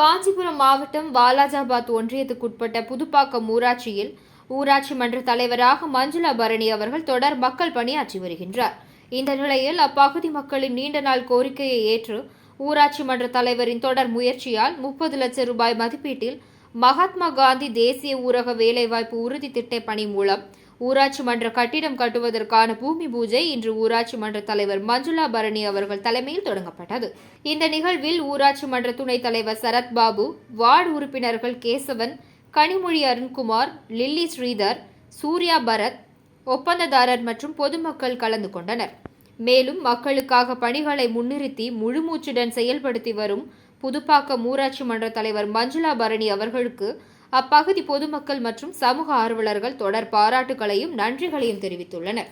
காஞ்சிபுரம் மாவட்டம் வாலாஜாபாத் ஒன்றியத்துக்குட்பட்ட புதுப்பாக்கம் ஊராட்சியில் ஊராட்சி மன்ற தலைவராக மஞ்சுளா பரணி அவர்கள் தொடர் மக்கள் பணியாற்றி வருகின்றார். இந்த நிலையில் அப்பகுதி மக்களின் நீண்ட நாள் கோரிக்கையை ஏற்று ஊராட்சி மன்ற தலைவரின் தொடர் முயற்சியால் முப்பது லட்சம் ரூபாய் மதிப்பீட்டில் மகாத்மா காந்தி தேசிய ஊரக வேலைவாய்ப்பு உறுதி திட்ட பணி மூலம் ஊராட்சி மன்ற கட்டிடம் கட்டுவதற்கான பூமி பூஜை இன்று ஊராட்சி மன்ற தலைவர் மஞ்சுளா பரணி அவர்கள் தலைமையில் தொடங்கப்பட்டது. இந்த நிகழ்வில் ஊராட்சி மன்ற துணைத் தலைவர் சரத்பாபு வார்டு உறுப்பினர்கள் கேசவன் கனிமொழி அருண்குமார் லில்லி ஸ்ரீதர் சூர்யா பரத் ஒப்பந்ததாரர் மற்றும் பொதுமக்கள் கலந்து கொண்டனர். மேலும் மக்களுக்காக பணிகளை முன்னிறுத்தி முழுமூச்சுடன் செயல்படுத்தி வரும் புதுப்பாக்கம் ஊராட்சி மன்ற தலைவர் மஞ்சுளா பரணி அவர்களுக்கு அப்பகுதி பொதுமக்கள் மற்றும் சமூக ஆர்வலர்கள் தொடர் பாராட்டுகளையும் நன்றிகளையும் தெரிவித்துள்ளனர்.